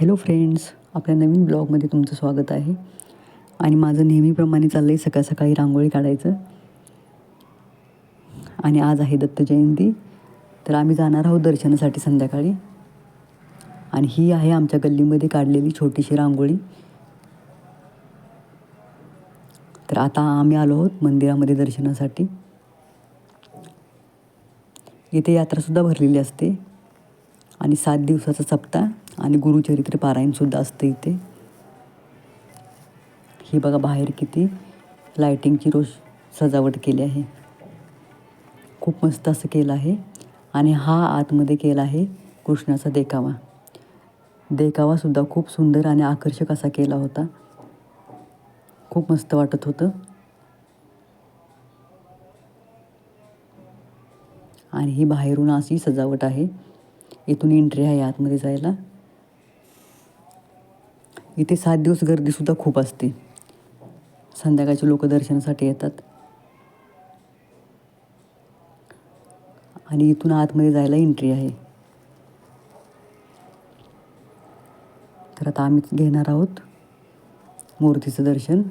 Hello friends आपल्या नवीन ब्लॉगमध्ये तुमचं स्वागत आहे. आणि माझं नेहमीप्रमाणे चाललं आहे सकाळ सकाळी रांगोळी काढायचं. आणि आज आहे दत्त जयंती. तर आम्ही जाणार आहोत दर्शनासाठी संध्याकाळी. आणि ही आहे आमच्या गल्लीमध्ये काढलेली छोटीशी रांगोळी. तर आता आम्ही आलो आहोत मंदिरामध्ये दर्शनासाठी. इथे यात्रासुद्धा भरलेली असते. आणि सात दिवसाचा सप्ताह आणि गुरुचरित्र पारायणसुद्धा असतं इथे. ही बघा बाहेर किती लायटिंगची रोष सजावट केली आहे. खूप मस्त असं केलं आहे. आणि हा आतमध्ये केला आहे कृष्णाचा देखावा. देखावासुद्धा खूप सुंदर आणि आकर्षक असा केला होता. खूप मस्त वाटत होतं. आणि ही बाहेरून अशी सजावट आहे. इथून एंट्री आहे आतमध्ये जायला. इथे सात दिवस गर्दीसुद्धा खूप असते. संध्याकाळचे लोक दर्शनासाठी येतात. आणि इथून आतमध्ये जायला एंट्री आहे. तर आता आम्ही घेणार आहोत मूर्तीचं दर्शन.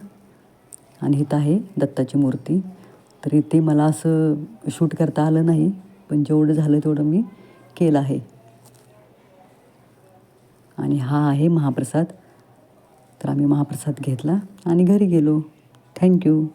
आणि इथं आहे दत्ताची मूर्ती. तर इथे मला असं शूट करता आलं नाही पण जेवढं झालं तेवढं मी केलं आहे. आणि हा आहे महाप्रसाद. तर आम्ही महाप्रसाद घेतला आणि घरी गेलो. थँक्यू